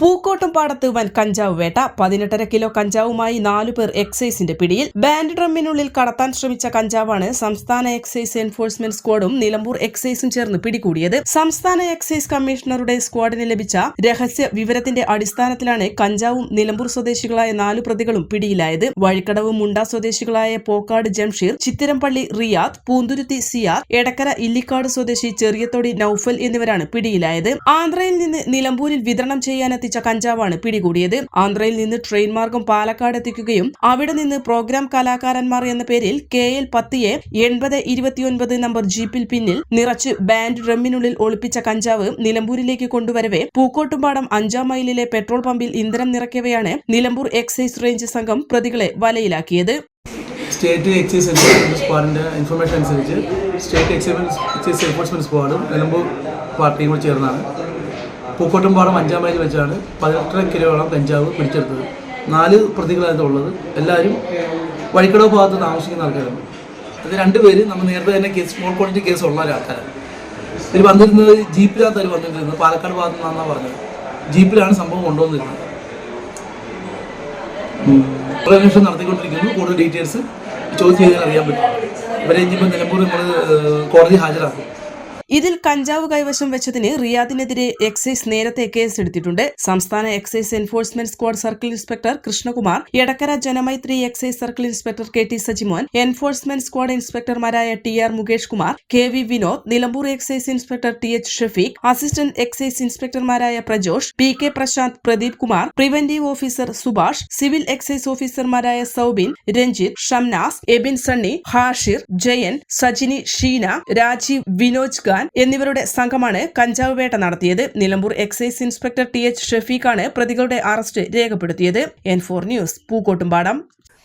പൂക്കോട്ടും പാടത്ത് വൻ കഞ്ചാവ് വേട്ട. പതിനെട്ടര കിലോ കഞ്ചാവുമായി നാലുപേർ എക്സൈസിന്റെ പിടിയിൽ. ബാൻഡ് ഡ്രമ്മിനുള്ളിൽ കടത്താൻ ശ്രമിച്ച കഞ്ചാവാണ് സംസ്ഥാന എക്സൈസ് എൻഫോഴ്സ്മെന്റ് സ്ക്വാഡും നിലമ്പൂർ എക്സൈസും ചേർന്ന് പിടികൂടിയത്. സംസ്ഥാന എക്സൈസ് കമ്മീഷണറുടെ സ്ക്വാഡിന് ലഭിച്ച രഹസ്യ വിവരത്തിന്റെ അടിസ്ഥാനത്തിലാണ് കഞ്ചാവും നിലമ്പൂർ സ്വദേശികളായ നാലു പ്രതികളും പിടിയിലായത്. വഴിക്കടവ് മുണ്ട സ്വദേശികളായ പോക്കാട് ജംഷീർ ചിത്തിരംപള്ളി റിയാദ് പൂന്തുരുത്തി സിയാർ എടക്കര ഇല്ലിക്കാട് സ്വദേശി ചെറിയത്തോടി നൌഫൽ എന്നിവരാണ് പിടിയിലായത്. ആന്ധ്രയിൽ നിന്ന് നിലമ്പൂരിൽ വിതരണം ചെയ്യാനെത്തിച്ച കഞ്ചാവാണ് പിടികൂടിയത്. ആന്ധ്രയിൽ നിന്ന് ട്രെയിൻ മാർഗം പാലക്കാട് എത്തിക്കുകയും അവിടെ നിന്ന് പ്രോഗ്രാം കലാകാരന്മാർ എന്ന പേരിൽ കെ എൽ പത്തിയെ എൺപത് ഇരുപത്തിയൊൻപത് നമ്പർ ജീപ്പിൽ പിന്നിൽ നിറച്ച് ബാൻഡ് ഡ്രമ്മിനുള്ളിൽ ഒളിപ്പിച്ച കഞ്ചാവ് നിലമ്പൂരിലേക്ക് കൊണ്ടുവരവേ പൂക്കോട്ടുംപാടം അഞ്ചാം മൈലിലെ പെട്രോൾ പമ്പിൽ ഇന്ധനം നിറയ്ക്കവെയാണ് നിലമ്പൂർ എക്സൈസ് റേഞ്ച് സംഘം പ്രതികളെ വലയിലാക്കിയത്. സ്റ്റേറ്റ് എക്സൈസ് എൻഫോഴ്സ്മെന്റ് സ്ക്വാഡിന്റെ ഇൻഫർമേഷൻ അനുസരിച്ച് സ്റ്റേറ്റ് എക്സൈസ് എക്സൈസ് എൻഫോഴ്സ്മെന്റ് സ്ക്വാഡും നിലമ്പൂർ പാർട്ടിയും കൂടി ചേർന്നാണ്. പൂക്കോട്ടുംപാടം അഞ്ചാം മൈൽ വെച്ചാണ് പതിനെട്ടര കിലോയോളം കഞ്ചാവ് പിടിച്ചെടുത്തത്. നാല് പ്രതികളാണ് ഉള്ളത്. എല്ലാവരും വഴിക്കടവ് ഭാഗത്ത് താമസിക്കുന്ന ആൾക്കാരാണ്. അത് രണ്ടുപേര് നമ്മൾ നേരത്തെ തന്നെ കേസ് സ്മോൾ ക്വാണ്ടിറ്റി കേസ് ഉള്ള ഒരാൾക്കാരാണ്. ഇവർ വന്നിരുന്നത് ജീപ്പിനകത്ത് അവർ പാലക്കാട് ഭാഗത്ത് നിന്നാണെന്നാണ് പറഞ്ഞത്. ജീപ്പിലാണ് സംഭവം കൊണ്ടുവന്നിരുന്നത്. അന്വേഷണം നടത്തിക്കൊണ്ടിരിക്കുന്നു. കൂടുതൽ ഡീറ്റെയിൽസ് ചോദിച്ചു കഴിഞ്ഞാൽ അറിയാൻ പറ്റും. ഇവരെ ഇനിയിപ്പോൾ നിലമ്പൂർ നമ്മൾ കോടതി ഹാജരാക്കും. ഇതിൽ കഞ്ചാവ് കൈവശം വെച്ചതിന് റിയാദിനെതിരെ എക്സൈസ് നേരത്തെ കേസ് എടുത്തിട്ടുണ്ട് സംസ്ഥാന excise enforcement squad circle inspector Krishnakumar Edakkara Janamaithri excise circle inspector K T Sajimon enforcement squad ഇൻസ്പെക്ടർമാരായ T R Mukesh Kumar K V Vinod Nilambur excise inspector T H Shafeeq assistant excise ഇൻസ്പെക്ടർമാരായ Prajosh P K Prashanth Pradeep Kumar preventive officer Subhash civil excise ഓഫീസർമാരായ സൌബിൻ രഞ്ജിത് ഷംനാസ് എബിൻ സണ്ണി ഹാഷിർ ജയൻ സജിനി ഷീന രാജീവ് വിനോജ് ഖാൻ എന്നിവരുടെ സംഘമാണ് കഞ്ചാവ് വേട്ട നടത്തിയത്. Nilambur excise inspector T H ഷെഫീഖാണ് പ്രതികളുടെ arrest രേഖപ്പെടുത്തിയത്. N four news Pookkottumpadam.